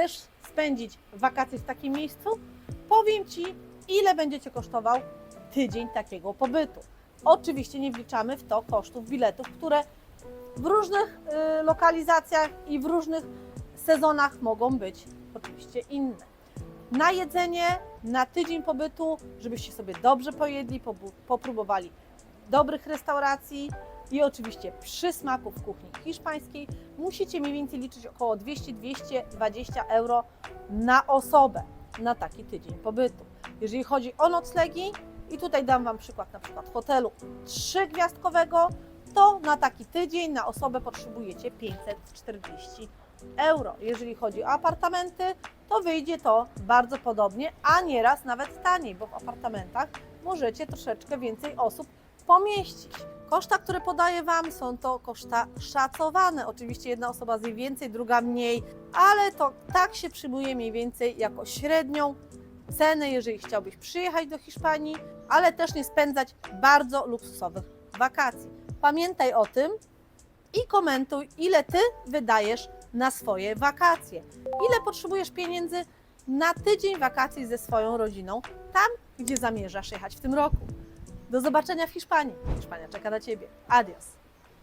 chcesz spędzić wakacje w takim miejscu, powiem Ci, ile będzie Cię kosztował tydzień takiego pobytu. Oczywiście nie wliczamy w to kosztów biletów, które w różnych y, lokalizacjach i w różnych sezonach mogą być oczywiście inne. Na jedzenie, na tydzień pobytu, żebyście sobie dobrze pojedli, popróbowali dobrych restauracji i oczywiście przysmaków w kuchni hiszpańskiej, musicie mniej więcej liczyć około 200-220 euro na osobę na taki tydzień pobytu. Jeżeli chodzi o noclegi, i tutaj dam Wam przykład na przykład hotelu trzygwiazdkowego, to na taki tydzień na osobę potrzebujecie 540 euro. Jeżeli chodzi o apartamenty, to wyjdzie to bardzo podobnie, a nieraz nawet taniej, bo w apartamentach możecie troszeczkę więcej osób pomieścić. Koszta, które podaję Wam, są to koszta szacowane. Oczywiście jedna osoba zje więcej, druga mniej, ale to tak się przyjmuje mniej więcej jako średnią cenę, jeżeli chciałbyś przyjechać do Hiszpanii, ale też nie spędzać bardzo luksusowych wakacji. Pamiętaj o tym i komentuj, ile Ty wydajesz na swoje wakacje. Ile potrzebujesz pieniędzy na tydzień wakacji ze swoją rodziną, tam, gdzie zamierzasz jechać w tym roku. Do zobaczenia w Hiszpanii. Hiszpania czeka na Ciebie. Adios.